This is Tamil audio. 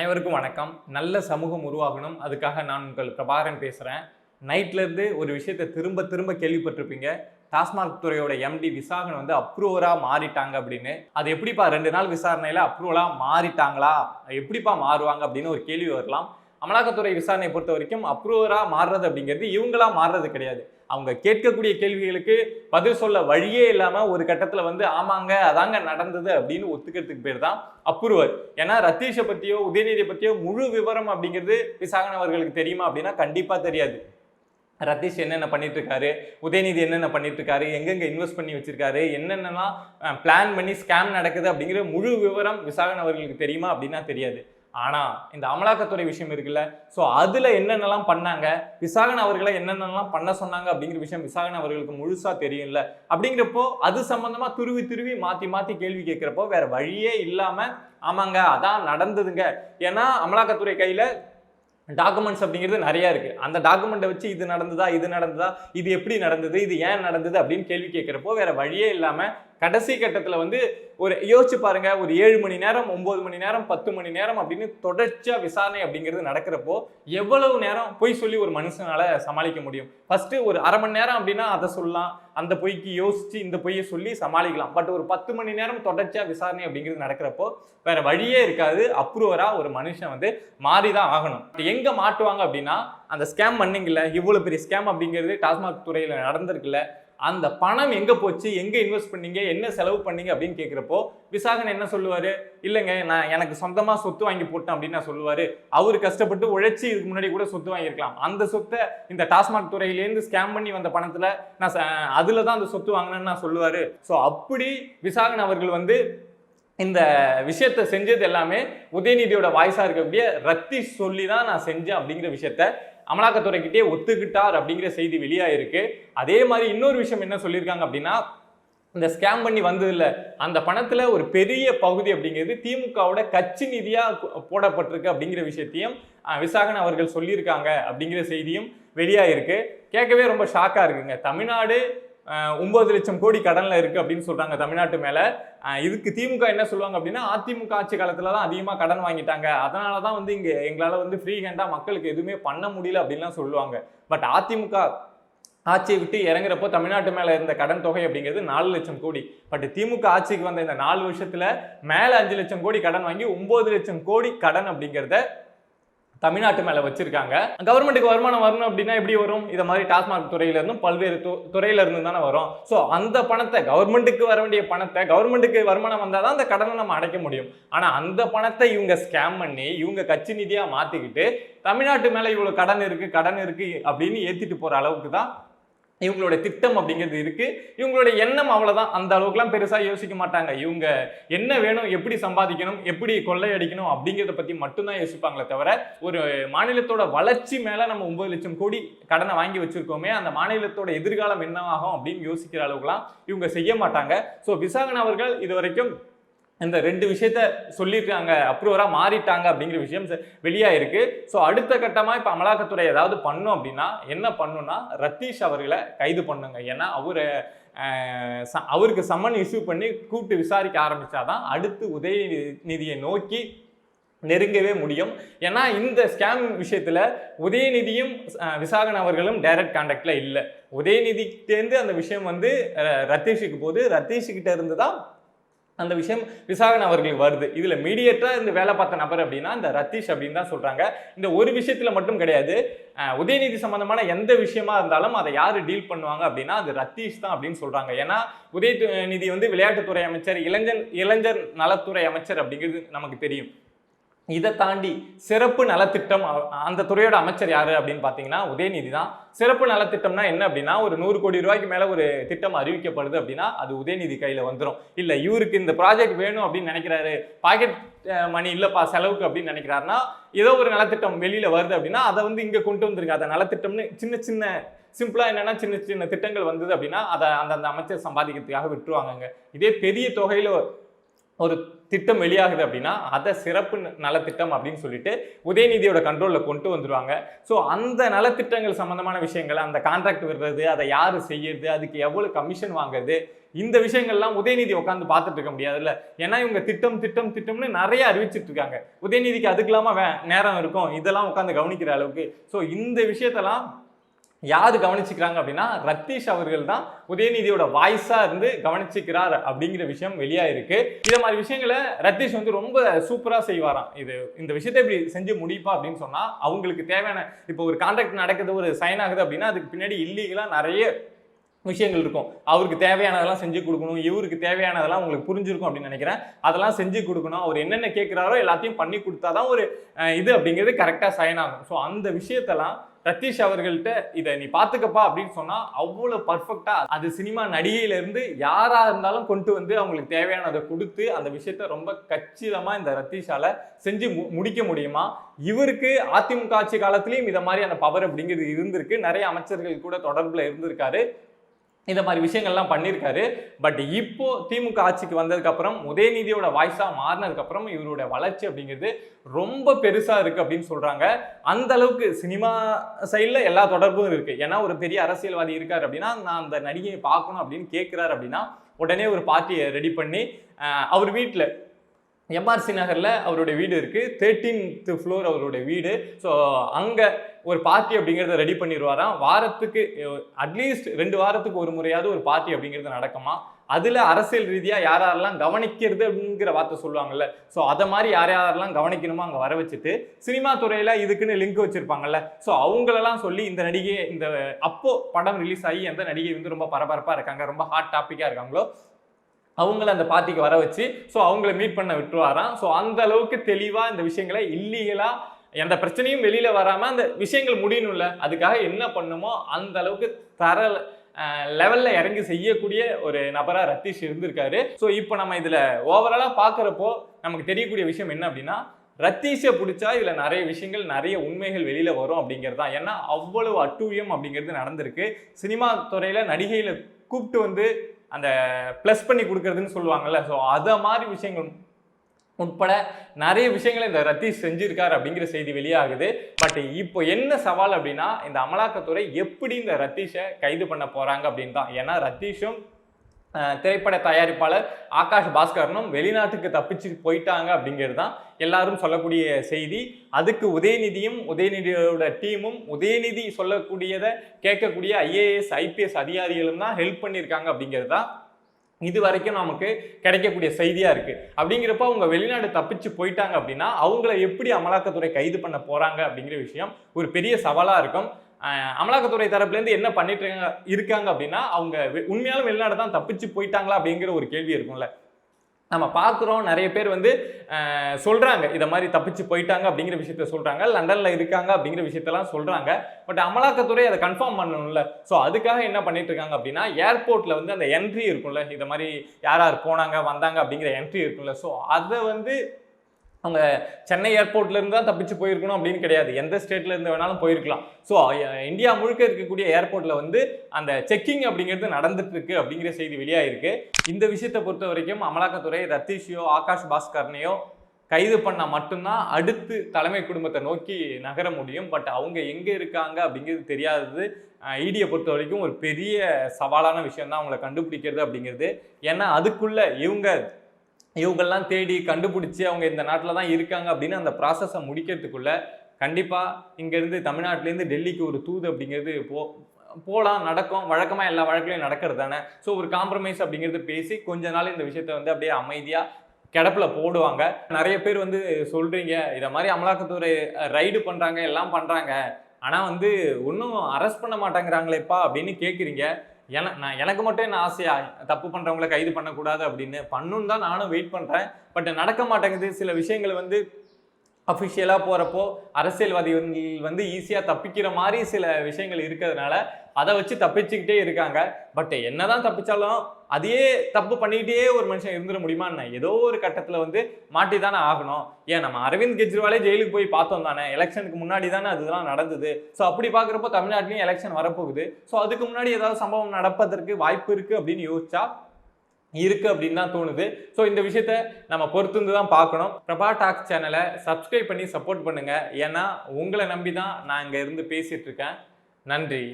அனைவருக்கும் வணக்கம். நல்ல சமூகம் உருவாகணும். அதுக்காக நான் உங்கள் பிரபாகரன் பேசுகிறேன் நைட்லேருந்து ஒரு விஷயத்தை திரும்ப திரும்ப கேள்விப்பட்டிருப்பீங்க. டாஸ்மாக் துறையோட எம்டி விசாகன் வந்து அப்ரூவராக மாறிட்டாங்க அப்படின்னு. அது எப்படிப்பா ரெண்டு நாள் விசாரணையில் அப்ரூவலாக மாறிட்டாங்களா? எப்படிப்பா மாறுவாங்க அப்படின்னு ஒரு கேள்வி வரலாம். அமலாக்கத்துறை விசாரணையை பொறுத்த வரைக்கும் அப்ரூவராக மாறுறது அப்படிங்கிறது இவங்களா மாறுறது கிடையாது. அவங்க கேட்கக்கூடிய கேள்விகளுக்கு பதில் சொல்ல வழியே இல்லாமல் ஒரு கட்டத்தில் வந்து ஆமாங்க அதாங்க நடந்தது அப்படின்னு ஒத்துக்கிறதுக்கு பேர் தான் அப்ரூவர் ஏன்னா ரத்தீஷை பற்றியோ உதயநிதியை பற்றியோ முழு விவரம் அப்படிங்கிறது விசாகன் அவர்களுக்கு தெரியுமா அப்படின்னா கண்டிப்பாக தெரியாது. ரத்தீஷ் என்னென்ன பண்ணிட்டு இருக்காரு உதயநிதி என்னென்ன பண்ணிட்டு இருக்காரு எங்கெங்க இன்வெஸ்ட் பண்ணி வச்சிருக்காரு என்னென்னலாம் பிளான் பண்ணி ஸ்கேம் நடக்குது அப்படிங்கிற முழு விவரம் விசாகன் அவர்களுக்கு தெரியுமா அப்படின்னா தெரியாது. ஆனால் இந்த அமலாக்கத்துறை விஷயம் இருக்குல்ல? ஸோ அதில் என்னென்னலாம் பண்ணாங்க? விசாகன் அவர்களை என்னென்னலாம் பண்ண சொன்னாங்க அப்படிங்கிற விஷயம் விசாகன் அவர்களுக்கு முழுசாக தெரியும்ல. அப்படிங்கிறப்போ அது சம்மந்தமாக துருவி துருவி மாற்றி மாற்றி கேள்வி கேட்குறப்போ வேற வழியே இல்லாமல் ஆமாங்க அதான் நடந்ததுங்க. ஏன்னா அமலாக்கத்துறை கையில் டாக்குமெண்ட்ஸ் அப்படிங்கிறது நிறையா இருக்குது அந்த டாக்குமெண்ட்டை வச்சு இது நடந்ததா இது நடந்ததா இது எப்படி நடந்தது இது ஏன் நடந்தது அப்படின்னு கேள்வி கேட்குறப்போ வேற வழியே இல்லாமல் கடைசி கட்டத்தில் வந்து ஒரு யோசிச்சு பாருங்க ஒரு ஏழு மணி நேரம் ஒன்பது மணி நேரம் பத்து மணி நேரம் அப்படின்னு தொடர்ச்சியா விசாரணை அப்படிங்கிறது நடக்கிறப்போ எவ்வளவு நேரம் பொய் சொல்லி ஒரு மனுஷனால சமாளிக்க முடியும்? ஃபர்ஸ்ட் ஒரு அரை மணி நேரம் அப்படின்னா அதை சொல்லலாம். அந்த பொய்க்கு யோசிச்சு இந்த பொய்யை சொல்லி சமாளிக்கலாம். பட் ஒரு பத்து மணி நேரம் தொடர்ச்சியா விசாரணை அப்படிங்கிறது நடக்கிறப்போ வேற வழியே இருக்காது. அப்ரூவரா ஒரு மனுஷன் வந்து மாறிதான் ஆகணும். எங்க மாட்டுவாங்க அப்படின்னா அந்த ஸ்கேம் பண்ணீங்கல்ல இவ்வளவு பெரிய ஸ்கேம் அப்படிங்கிறது டாஸ்மாக் துறையில நடந்திருக்குல்ல. அந்த பணம் எங்கே போச்சு? எங்கே இன்வெஸ்ட் பண்ணீங்க? என்ன செலவு பண்ணீங்க? அப்படின்னு கேட்குறப்போ விசாகன் என்ன சொல்லுவார்? இல்லைங்க நான் எனக்கு சொந்தமாக சொத்து வாங்கி போட்டேன் அப்படின்னு நான் சொல்லுவார். அவர் கஷ்டப்பட்டு உழைச்சி இதுக்கு முன்னாடி கூட சொத்து வாங்கியிருக்கலாம். அந்த சொத்தை இந்த டாஸ்மாக் துறையிலேருந்து ஸ்கேம் பண்ணி வந்த பணத்தில் நான் அதில் தான் அந்த சொத்து வாங்கினேன்னு நான் சொல்லுவார். ஸோ அப்படி விசாகன் அவர்கள் வந்து இந்த விஷயத்த செஞ்சது எல்லாமே உதயநிதியோட வாய்ஸாக இருக்கக்கூடிய ரத்தி சொல்லி தான் நான் செஞ்சேன் அப்படிங்கிற விஷயத்த அமலாக்கத்துறைக்கிட்டே ஒத்துக்கிட்டார் அப்படிங்கிற செய்தி வெளியாயிருக்கு. அதே மாதிரி இன்னொரு விஷயம் என்ன சொல்லியிருக்காங்க அப்படின்னா இந்த ஸ்கேம் பண்ணி வந்ததில்ல அந்த பணத்தில் ஒரு பெரிய பகுதி அப்படிங்கிறது திமுகவோட கட்சி நிதியாக போடப்பட்டிருக்கு அப்படிங்கிற விஷயத்தையும் விசாகன் அவர்கள் சொல்லியிருக்காங்க அப்படிங்கிற செய்தியும் வெளியாகிருக்கு கேட்கவே ரொம்ப ஷாக்காக இருக்குங்க. தமிழ்நாடு ஒம்பது லட்சம் கோடி கடனில் இருக்குது அப்படின்னு சொல்கிறாங்க தமிழ்நாட்டு மேலே. இதுக்கு திமுக என்ன சொல்லுவாங்க அப்படின்னா அதிமுக ஆட்சி காலத்தில் தான் அதிகமாக கடன் வாங்கிட்டாங்க. அதனால தான் வந்து இங்கே எங்களால் வந்து ஃப்ரீ ஹேண்டாக மக்களுக்கு எதுவுமே பண்ண முடியல அப்படின்லாம் சொல்லுவாங்க. பட் அதிமுக ஆட்சியை விட்டு இறங்குறப்போ தமிழ்நாட்டு மேலே இருந்த கடன் தொகை அப்படிங்கிறது நாலு லட்சம் கோடி. பட் திமுக ஆட்சிக்கு வந்த இந்த நாலு வருஷத்தில் மேலே அஞ்சு லட்சம் கோடி கடன் வாங்கி ஒம்பது லட்சம் கோடி கடன் அப்படிங்கிறத தமிழ்நாட்டு மேலே வச்சிருக்காங்க. கவர்மெண்ட்டுக்கு வருமானம் வரணும் அப்படின்னா எப்படி வரும்? இதை மாதிரி டாஸ்மாக் துறையில இருந்தும் பல்வேறு து- தானே வரும். ஸோ அந்த பணத்தை கவர்மெண்ட்டுக்கு வர வேண்டிய பணத்தை கவர்மெண்ட்டுக்கு வருமானம் வந்தால் தான் அந்த கடனை நம்ம அடைக்க முடியும். ஆனால் அந்த பணத்தை இவங்க ஸ்கேம் பண்ணி இவங்க கட்சி நிதியாக மாற்றிக்கிட்டு தமிழ்நாட்டு மேலே இவ்வளோ கடன் இருக்குது கடன் இருக்குது அப்படின்னு ஏற்றிட்டு போகிற அளவுக்கு தான் இவங்களோட திட்டம் அப்படிங்கிறது இருக்குது இவங்களோட எண்ணம் அவ்வளோதான் அந்த அளவுக்குலாம் பெருசாக யோசிக்க மாட்டாங்க. இவங்க என்ன வேணும் எப்படி சம்பாதிக்கணும் எப்படி கொள்ளையடிக்கணும் அப்படிங்கிறத பற்றி மட்டும்தான் யோசிப்பாங்களே தவிர ஒரு மாநிலத்தோட வளர்ச்சி மேலே நம்ம ஒம்பது லட்சம் கோடி கடனை வாங்கி வச்சுருக்கோமே அந்த மாநிலத்தோட எதிர்காலம் என்னவாகும் அப்படின்னு யோசிக்கிற அளவுக்குலாம் இவங்க செய்ய மாட்டாங்க. ஸோ விசாகன் அவர்கள் இது வரைக்கும் இந்த ரெண்டு விஷயத்த சொல்லியிருக்காங்க அப்ரூவராக மாறிட்டாங்க அப்படிங்கிற விஷயம் வெளியாக வெளியாயிருக்கு. ஸோ அடுத்த கட்டமாக இப்போ அமலாக்கத்துறை ஏதாவது பண்ணும் அப்படின்னா என்ன பண்ணுன்னா ரத்தீஷ் அவர்களை கைது பண்ணுங்க. ஏன்னா அவரை ச- அவருக்கு சம்மன் இஷ்யூ பண்ணி கூப்பிட்டு விசாரிக்க ஆரம்பித்தாதான் அடுத்து உதயநிதியை நோக்கி நெருங்கவே முடியும். ஏன்னா இந்த ஸ்கேம் விஷயத்தில் உதயநிதியும் விசாகன் அவர்களும் டைரக்ட் கான்டாக்ட்ல இல்லை. உதயநிதிக்கிட்டேருந்து அந்த விஷயம் வந்து ரத்தீஷுக்கு போகுது. ரத்தீஷுக்கிட்ட இருந்து தான் அந்த விஷயம் விசாகன் அவர்களுக்கு வருது. இதில் மீடியேட்டரா இந்த வேலை பார்த்த நபர் அப்படின்னா இந்த ரத்தீஷ் அப்படின்னு தான் சொல்கிறாங்க இந்த ஒரு விஷயத்தில் மட்டும் கிடையாது. உதயநிதி சம்பந்தமான எந்த விஷயமா இருந்தாலும் அதை யார் டீல் பண்ணுவாங்க அப்படின்னா அது ரத்தீஷ் தான் அப்படின்னு சொல்கிறாங்க ஏன்னா உதயநிதி வந்து விளையாட்டுத்துறை அமைச்சர் இளைஞர் இளைஞர் நலத்துறை அமைச்சர் அப்படிங்கிறது நமக்கு தெரியும். இதை தாண்டி சிறப்பு நலத்திட்டம் அந்த துறையோட அமைச்சர் யார் அப்படின்னு பார்த்தீங்கன்னா உதயநிதி தான். சிறப்பு நலத்திட்டம்னா என்ன அப்படின்னா ஒரு நூறு கோடி ரூபாய்க்கு மேலே ஒரு திட்டம் அறிவிக்கப்படுது அப்படின்னா அது உதயநிதி கையில் வந்துடும் இல்லை இவருக்கு இந்த ப்ராஜெக்ட் வேணும் அப்படின்னு நினைக்கிறாரு பாக்கெட் மணி இல்லைப்பா செலவுக்கு அப்படின்னு நினைக்கிறாருன்னா ஏதோ ஒரு நலத்திட்டம் வெளியில் வருது அப்படின்னா அதை வந்து இங்கே கொண்டு வந்திருக்கு. அதை நலத்திட்டம்னு சின்ன சின்ன சிம்பிளாக என்னென்னா சின்ன சின்ன திட்டங்கள் வந்தது அப்படின்னா அதை அந்தந்த அமைச்சர் சம்பாதிக்கிறதுக்காக விட்டுருவாங்கங்க. இதே பெரிய தொகையில் ஒரு திட்டம் வெளியாகுது அப்படின்னா அதை சிறப்பு நலத்திட்டம் அப்படின்னு சொல்லிட்டு உதயநிதியோட கண்ட்ரோலில் கொண்டு வந்துருவாங்க. ஸோ அந்த நலத்திட்டங்கள் சம்மந்தமான விஷயங்கள் அந்த கான்ட்ராக்ட் விடுறது அதை யார் செய்யறது அதுக்கு எவ்வளோ கமிஷன் வாங்குறது இந்த விஷயங்கள்லாம் உதயநிதி உட்காந்து பார்த்துட்டு இருக்க முடியாதுல்ல. ஏன்னா இவங்க திட்டம் திட்டம் திட்டம்னு நிறைய அறிவிச்சிட்டு இருக்காங்க உதயநிதிக்கு அதுக்கு இல்லாமல் நேரம் இருக்கும். இதெல்லாம் உட்காந்து கவனிக்கிற அளவுக்கு. ஸோ இந்த விஷயத்தெல்லாம் யார் கவனிச்சுக்கிறாங்க அப்படின்னா ரத்தீஷ் அவர்கள் தான் உதயநிதியோட வாய்ஸாக இருந்து கவனிச்சுக்கிறார் அப்படிங்கிற விஷயம் வெளியாயிருக்கு. இதை மாதிரி விஷயங்களை ரத்தீஷ் வந்து ரொம்ப சூப்பராக செய்வாராம். இது இந்த விஷயத்தை இப்படி செஞ்சு முடிப்பா அப்படின்னு சொன்னால் அவங்களுக்கு தேவையான இப்போ ஒரு கான்ட்ராக்ட் நடக்குது ஒரு சைன் ஆகுது அப்படின்னா அதுக்கு பின்னாடி இல்லீகலாக நிறைய விஷயங்கள் இருக்கும். அவருக்கு தேவையானதெல்லாம் செஞ்சு கொடுக்கணும். இவருக்கு தேவையானதெல்லாம் உங்களுக்கு புரிஞ்சிருக்கும் அப்படின்னு நினைக்கிறேன். அதெல்லாம் செஞ்சு கொடுக்கணும். அவர் என்னென்ன கேட்குறாரோ எல்லாத்தையும் பண்ணி கொடுத்தாதான் ஒரு இது அப்படிங்கிறது கரெக்டாக சைன் ஆகும். ஸோ அந்த விஷயத்தெல்லாம் ரத்தீஷ் அவர்கள்ட்ட இதை நீ பார்த்துக்கப்பா அப்படின்னு சொன்னால் அவ்வளோ பர்ஃபெக்டாக அது சினிமா நடிகையிலேருந்து யாராக இருந்தாலும் கொண்டு வந்து அவங்களுக்கு தேவையானதை கொடுத்து அந்த விஷயத்த ரொம்ப கச்சிதமாக இந்த ரத்தீஷால் செஞ்சு மு முடிக்க முடியுமா? இவருக்கு அதிமுக ஆட்சி காலத்துலேயும் இதை மாதிரி அந்த பவர் அப்படிங்கிறது இருந்திருக்கு. நிறைய அமைச்சர்கள் கூட தொடர்பில் இருந்திருக்காரு. இந்த மாதிரி விஷயங்கள்லாம் பண்ணியிருக்காரு பட் இப்போ திமுக ஆட்சிக்கு வந்ததுக்கப்புறம் உதயநிதியோட வாய்ஸாக மாறினதுக்கப்புறம் இவரோட வளர்ச்சி அப்படிங்கிறது ரொம்ப பெருசாக இருக்குது அப்படின்னு சொல்கிறாங்க அந்த அளவுக்கு சினிமா சைடில் எல்லா தொடர்பும் இருக்குது ஏன்னா ஒரு பெரிய அரசியல்வாதி இருக்கார் அப்படின்னா நான் அந்த நடிகையை பார்க்கணும் அப்படின்னு கேட்குறாரு அப்படின்னா உடனே ஒரு பார்ட்டியை ரெடி பண்ணி அவர் வீட்டில் எம்ஆர்சி நகரில் அவருடைய வீடு இருக்குது தேர்ட்டீன்த் ஃப்ளோர் அவருடைய வீடு. ஸோ அங்கே ஒரு பார்ட்டி அப்படிங்கிறத ரெடி பண்ணிடுவாராம் வாரத்துக்கு அட்லீஸ்ட் ரெண்டு வாரத்துக்கு ஒரு முறையாவது ஒரு பார்ட்டி அப்படிங்கிறது நடக்குமா? அதில் அரசியல் ரீதியாக யார் யாரெல்லாம் கவனிக்கிறது அப்படிங்கிற வார்த்தை சொல்லுவாங்கல்ல. ஸோ அதை மாதிரி யார் யாரெல்லாம் கவனிக்கணுமோ அங்கே வர வச்சுட்டு சினிமா துறையில் இதுக்குன்னு லிங்க் வச்சுருப்பாங்கல்ல. ஸோ அவங்களெல்லாம் சொல்லி இந்த நடிகை இந்த அப்போ படம் ரிலீஸ் ஆகி அந்த நடிகை வந்து ரொம்ப பரபரப்பாக இருக்காங்க ரொம்ப ஹாட் டாப்பிக்காக இருக்காங்களோ அவங்கள அந்த பார்ட்டிக்கு வர வச்சு ஸோ அவங்கள மீட் பண்ண விட்டுருவாராம். ஸோ அந்த அளவுக்கு தெளிவாக இந்த விஷயங்களை இல்லீகலாக எந்த பிரச்சனையும் வெளியில் வராமல் அந்த விஷயங்கள் முடியணும்ல? அதுக்காக என்ன பண்ணுமோ அந்த அளவுக்கு தர லெவலில் இறங்கி செய்யக்கூடிய ஒரு நபராக ரத்தீஷ் இருந்திருக்காரு. ஸோ இப்போ நம்ம இதில் ஓவராலாக பார்க்குறப்போ நமக்கு தெரியக்கூடிய விஷயம் என்ன அப்படின்னா ரத்தீஷை பிடிச்சா இதில் நிறைய விஷயங்கள் நிறைய உண்மைகள் வெளியில் வரும் அப்படிங்கிறது தான். ஏன்னா அவ்வளவு அட்டூழியம் அப்படிங்கிறது நடந்திருக்கு. சினிமா துறையில் நடிகையில் கூப்பிட்டு வந்து அந்த ப்ளஸ் பண்ணி கொடுக்குறதுன்னு சொல்லுவாங்கல்ல. ஸோ அதை மாதிரி விஷயங்கள் உட்பட நிறைய விஷயங்களை இந்த ரத்தீஷ் செஞ்சுருக்கார் அப்படிங்கிற செய்தி வெளியாகுது. பட் இப்போ என்ன சவால் அப்படின்னா இந்த அமலாக்கத்துறை எப்படி இந்த ரத்தீஷை கைது பண்ண போகிறாங்க அப்படின்னு தான். ஏன்னா ரத்தீஷும் திரைப்பட தயாரிப்பாளர் ஆகாஷ் பாஸ்கரனும் வெளிநாட்டுக்கு தப்பிச்சு போயிட்டாங்க அப்படிங்கிறது தான் எல்லாரும் சொல்லக்கூடிய செய்தி. அதுக்கு உதயநிதியும் உதயநிதியோட டீமும் உதயநிதி சொல்லக்கூடியதை கேட்கக்கூடிய ஐஏஎஸ் ஐபிஎஸ் அதிகாரிகளும் தான் ஹெல்ப் பண்ணியிருக்காங்க அப்படிங்கிறது தான் இது வரைக்கும் நமக்கு கிடைக்கக்கூடிய செய்தியாக இருக்குது அப்படிங்கிறப்ப அவங்க வெளிநாடு தப்பிச்சு போயிட்டாங்க அப்படின்னா அவங்கள எப்படி அமலாக்கத்துறை கைது பண்ண போகிறாங்க அப்படிங்கிற விஷயம் ஒரு பெரிய சவாலாக இருக்கும். அமலாக்கத்துறை தரப்புலேருந்து என்ன பண்ணிட்டு இருக்காங்க- இருக்காங்க அப்படின்னா அவங்க உண்மையாலும் வெளிநாடு தான் தப்பிச்சு போயிட்டாங்களா அப்படிங்கிற ஒரு கேள்வி இருக்கும்ல. நம்ம பார்க்குறோம் நிறைய பேர் வந்து சொல்கிறாங்க இதை மாதிரி தப்பிச்சு போயிட்டாங்க அப்படிங்கிற விஷயத்த சொல்கிறாங்க லண்டனில் இருக்காங்க அப்படிங்கிற விஷயத்தெல்லாம் சொல்கிறாங்க பட் அமலாக்கத்துறை அதை கன்ஃபார்ம் பண்ணணும்ல. ஸோ அதுக்காக என்ன பண்ணிட்டு இருக்காங்க அப்படின்னா ஏர்போர்ட்டில் வந்து அந்த என்ட்ரி இருக்கும்ல இதை மாதிரி யார் யார் போனாங்க வந்தாங்க அப்படிங்கிற என்ட்ரி இருக்கும்ல. ஸோ அதை வந்து அவங்க சென்னை ஏர்போர்ட்ல இருந்தால் தான் தப்பிச்சு போயிருக்கணும் அப்படின்னு கிடையாது. எந்த ஸ்டேட்ல இருந்து வேணாலும் போயிருக்கலாம். ஸோ இந்தியா முழுக்க இருக்கக்கூடிய ஏர்போர்ட்ல வந்து அந்த செக்கிங் அப்படிங்கிறது நடந்துட்டு இருக்கு அப்படிங்கிற செய்தி வெளியாயிருக்கு. இந்த விஷயத்தை பொறுத்த வரைக்கும் அமலாக்கத்துறை ரத்தீஷையோ ஆகாஷ் பாஸ்கர்னையோ கைது பண்ணால் மட்டும்தான் அடுத்து தலைமை குடும்பத்தை நோக்கி நகர முடியும். பட் அவங்க எங்கே இருக்காங்க அப்படிங்கிறது தெரியாதது. இடியை பொறுத்த வரைக்கும் ஒரு பெரிய சவாலான விஷயம் தான் அவங்கள கண்டுபிடிக்கிறது அப்படிங்கிறது. ஏன்னா அதுக்குள்ளே இவங்க இவங்கெல்லாம் தேடி கண்டுபிடிச்சி அவங்க இந்த நாட்டில் தான் இருக்காங்க அப்படின்னு அந்த ப்ராசஸை முடிக்கிறதுக்குள்ள கண்டிப்பாக இங்கேருந்து தமிழ்நாட்டிலேருந்து டெல்லிக்கு ஒரு தூது அப்படிங்கிறது போ போகலாம் நடக்கும். வழக்கமாக எல்லா வழக்குலையும் நடக்கிறது தானே. ஸோ ஒரு காம்ப்ரமைஸ் அப்படிங்கிறது பேசி கொஞ்ச நாள் இந்த விஷயத்தை வந்து அப்படியே அமைதியாக கிடப்பில் போடுவாங்க. நிறைய பேர் வந்து சொல்கிறீங்க இதை மாதிரி அமலாக்கத்துறை ரைடு பண்ணுறாங்க எல்லாம் பண்ணுறாங்க ஆனால் வந்து ஒன்றும் அரெஸ்ட் பண்ண மாட்டேங்கிறாங்களேப்பா அப்படின்னு கேட்குறீங்க என நான் எனக்கு மட்டும் என்ன ஆசையா? தப்பு பண்ணுறவங்கள கைது பண்ணக்கூடாது அப்படின்னு பண்ணுன்னு தான் நானும் வெயிட் பண்ணுறேன் பட் நடக்க மாட்டேங்குது. சில விஷயங்கள் வந்து அஃபிஷியலாக போகிறப்போ அரசியல்வாதிகள் வந்து ஈஸியாக தப்பிக்கிற மாதிரி சில விஷயங்கள் இருக்கிறதுனால அதை வச்சு தப்பிச்சுக்கிட்டே இருக்காங்க. பட் என்னதான் தப்பிச்சாலும் அதையே தப்பு பண்ணிக்கிட்டே ஒரு மனுஷன் இருந்துட முடியுமான்னு ஏதோ ஒரு கட்டத்தில் வந்து மாட்டி தானே ஆகணும். ஏன் நம்ம அரவிந்த் கெஜ்ரிவாலே ஜெயிலுக்கு போய் பார்த்தோம் தானே? எலெக்ஷனுக்கு முன்னாடி தானே அதுதான் நடந்தது. ஸோ அப்படி பார்க்குறப்போ தமிழ்நாட்டிலையும் எலெக்ஷன் வரப்போகுது. ஸோ அதுக்கு முன்னாடி ஏதாவது சம்பவம் நடப்பதற்கு வாய்ப்பு இருக்குது அப்படின்னு யோசிச்சா இருக்கு அப்படின்னு தான் தோணுது. ஸோ இந்த விஷயத்த நம்ம பொறுத்துந்து தான் பார்க்கணும். பிரபா டாக்ஸ் சேனலை சப்ஸ்கிரைப் பண்ணி சப்போர்ட் பண்ணுங்க. ஏன்னா உங்களை நம்பி தான் நான் இங்க இருந்து பேசிட்டு இருக்கேன். நன்றி.